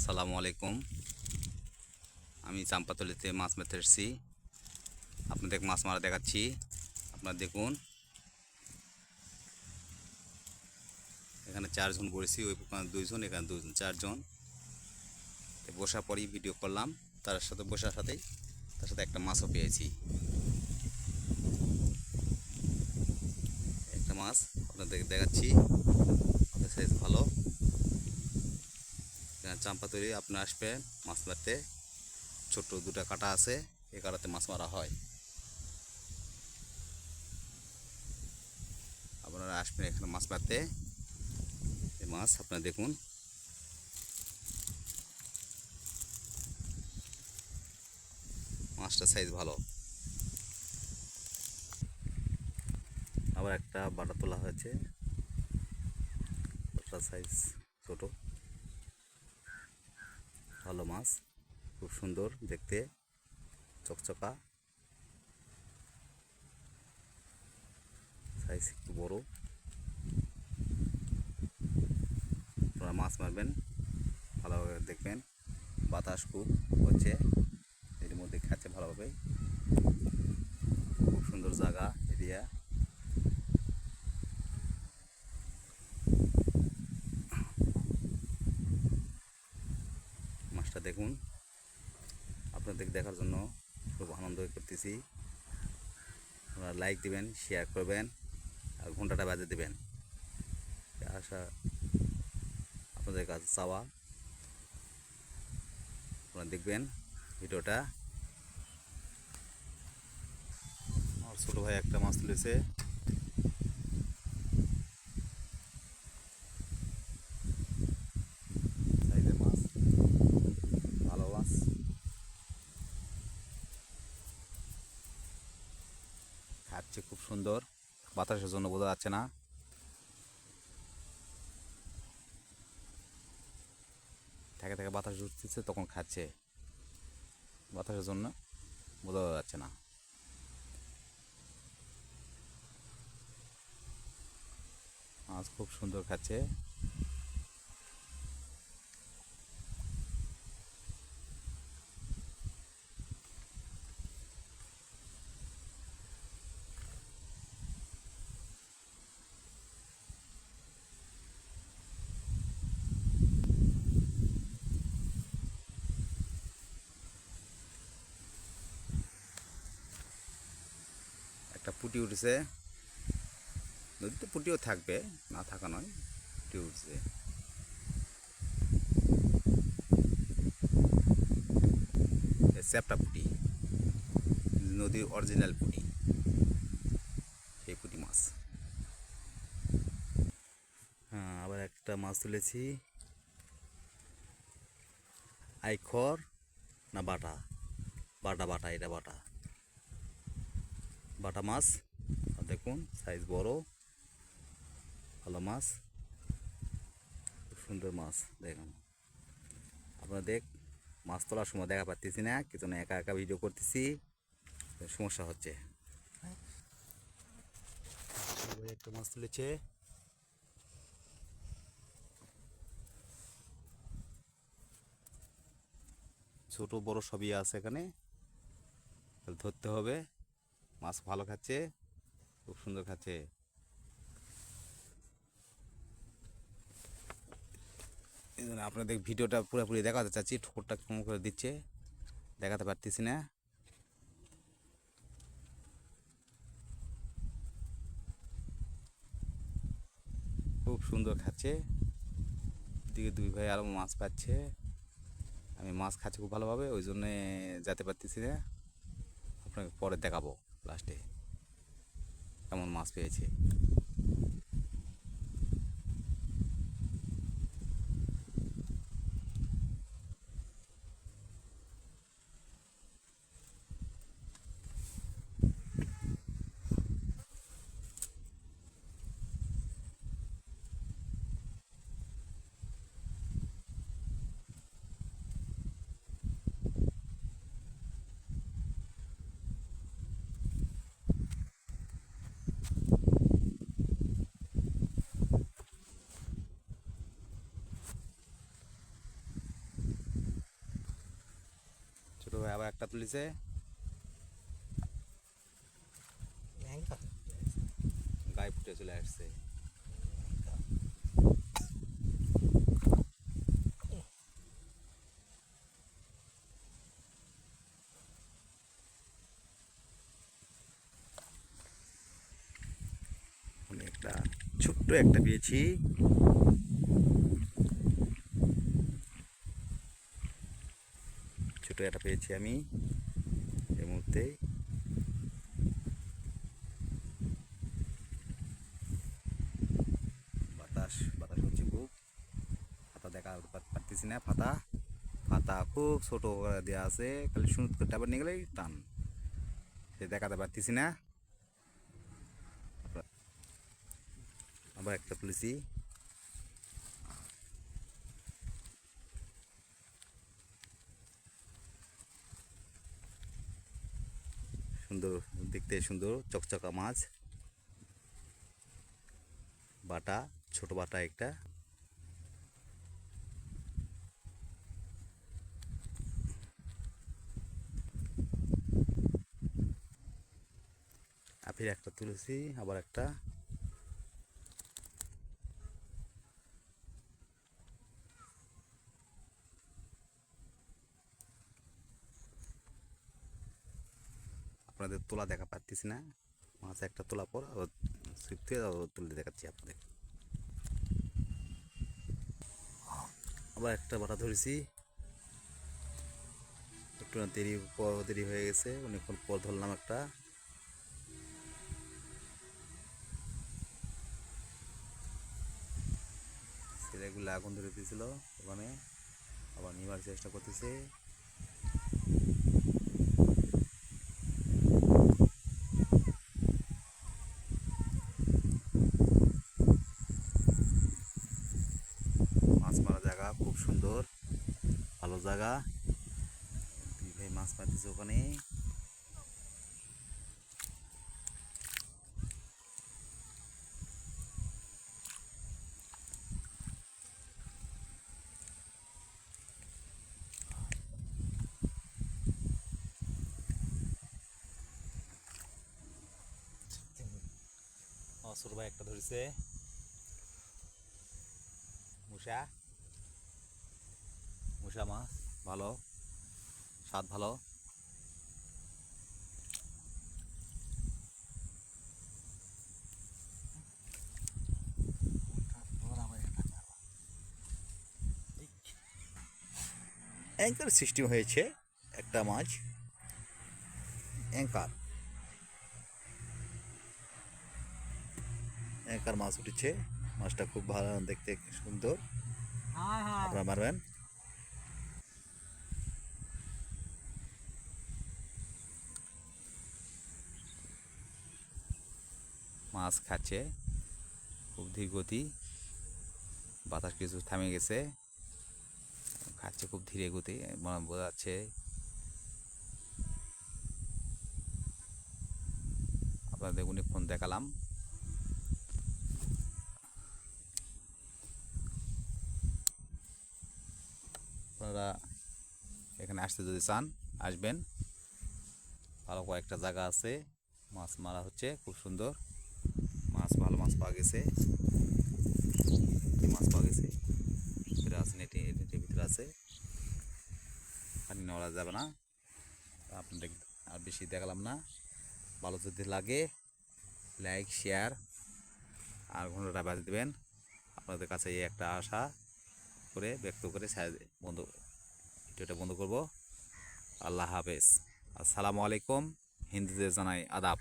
আসসালামু আলাইকুম। আমি চাম্পাতলিতে মাছ মারতে এসেছি। আপনাদের মাছ মারা দেখাচ্ছি। আপনারা দেখুন। এখানে চারজন বসেছি ওই দুইজন, এখানে দুজন চারজন। বসার পরই ভিডিও করলাম। তার সাথে বসার সাথেই তার সাথে একটা মাছও পেয়েছি। একটা মাছ আপনাদের দেখাচ্ছি। সাইজ ভালো। চাম্পা তৈরি আপনার আসবেন মাছ মারতে। ছোট্ট দুটা কাটা আছে, এ কাটাতে মাছ মারা হয়। আপনারা আসবেন এখানে মাছ মারতে। মাছ আপনারা দেখুন। মাছটা সাইজ ভালো। আবার একটা বাটা তোলা হয়েছে। সাইজ ছোটো। ভালো মাছ, খুব সুন্দর দেখতে, চকচকা। সাইজ একটু বড়। আপনারা মাছ মারবেন, ভালোভাবে দেখবেন। বাতাস খুব হচ্ছে, এর মধ্যে খাচ্ছে ভালোভাবে খুব সুন্দর জায়গা, এরিয়া মাছটা দেখুন। আপনাদের দেখার জন্য খুব আনন্দ করতেছি। আপনারা লাইক দিবেন শেয়ার করবেন, আর ঘন্টাটা বাজে দেবেন। আশা আপনাদের কাছে চাওয়া। আপনারা দেখবেন ভিডিওটা। আমার ছোটো ভাই একটা মাছ তুলেছে সাইজের মাছ ভালো মাছ খাচ্ছে খুব সুন্দর। বাতাসের জন্য বোঝা যাচ্ছে না। থেকে থেকে বাতাস ঢুকতেছে তখন খাচ্ছে। বাতাসের জন্য বোঝা যাচ্ছে না। মাছ খুব সুন্দর খাচ্ছে একটা পুটি উঠেছে। নদীতে পুটিও থাকবে, না থাকা নয়, পুটি উঠছে। চ্যাপটা পুটি, নদীর অরিজিনাল পুটি, সেই পুটি মাছ। হ্যাঁ আবার একটা মাছ তুলেছি। আইখর না বাটা? বাটা বাটা, এটা বাটা। বাটা মাছ দেখুন সাইজ বড়, ভালো মাছ, খুব সুন্দর মাছ, দেখুন। আপনারা দেখ, মাছ তোলার সময় দেখা পাচ্ছি না কিছু না একা একা ভিডিও করতেছি, সমস্যা হচ্ছে। একটা মাছ তুলেছে। ছোট বড় সবই আছে এখানে। ধরতে হবে। মাছ ভালো খাচ্ছে, খুব সুন্দর খাচ্ছে। আপনাদের ভিডিওটা পুরোপুরি দেখাতে চাচ্ছি, ঠোঁটটা কম করে দিচ্ছে, দেখাতে পারতেছি না। খুব সুন্দর খাচ্ছে। দিকে দুই ভাই আরও মাছ পাচ্ছে। আমি মাছ খাচ্ছি খুব ভালোভাবে, ওই জন্যে যেতে পারতেছি না। আপনাকে পরে দেখাবো। লাস্টে এমন মাছ পেয়েছে। একটা তুলিছে। গায়ে ফুটে চলে আসছে। একটা ছোট্ট একটা পেয়েছি একটা পেয়েছি আমি। এই মুহূর্তে। বাতাস বাতাস হচ্ছে খুব। ফাতা দেখা পারতেছি না ফাতা। ফাতা খুব ছোট দেওয়া আছে, খালি সুন্দর করে টাবার নিয়ে গেলেই টান। সে দেখাতে পারতেছি না। আবার একটা তুলেছি সুন্দর দেখতে সুন্দর চকচকা মাছ। বাটা ছোট বাটা একটা। আর একটা তুলেছি আবার একটা। আপনাদের তোলা দেখা পাচ্ছি না। মাছ একটা তোলা পর আবার সুইপ থেকে তুলে দেখাচ্ছি আপনাদের। আবার একটা বাটা ধরেছি। একটু না দেরি পর দেরি হয়ে গেছে, অনেকক্ষণ পর ধরলাম একটা। ছেলেগুলো আগুন ধরে দিয়েছিল ওখানে। আবার নিবার চেষ্টা করতেছে মাছ মারা জায়গা খুব সুন্দর ভালো জায়গা। ভাই মাছ মারতেছে ওখানে। অসুর ভাই একটা ধরেছে। মুসা মুসা মাছ ভালো? স্বাদ ভালো? অ্যাঙ্কার সিস্টেম হয়েছে একটা মাছ। অ্যাঙ্কার। অ্যাঙ্কার মাছ উঠেছে। মাছটা খুব ভালো দেখতে সুন্দর। আপনারা মারবেন? মাছ খাচ্ছে। খুব ধীর গতি। বাতাস কিছু থামে গেছে। খাচ্ছে খুব ধীরে গতি বোঝা যাচ্ছে। আপনাদের অনেকক্ষণ দেখালাম। আপনারা এখানে আসতে যদি চান, আসবেন। ভালো কয়েকটা জায়গা আছে। মাছ মারা হচ্ছে, খুব সুন্দর। মাছ ভালো মাছ পাওয়া গেছে মাছ পাওয়া গেছে ভিতরে আছে নেটে, নেটের ভিতরে আছে। পানি নেওয়া যাবে না। আপনাদের আর বেশি দেখালাম না। ভালো যদি লাগে লাইক শেয়ার আর ঘন্টাটা বাজে দেবেন। আপনাদের কাছে এই একটা আশা করে, ব্যক্ত করে বন্ধ, ভিডিওটা বন্ধ করব। আল্লাহ হাফেজ। আসসালামু আলাইকুম। হিন্দুদের জানাই আদাব।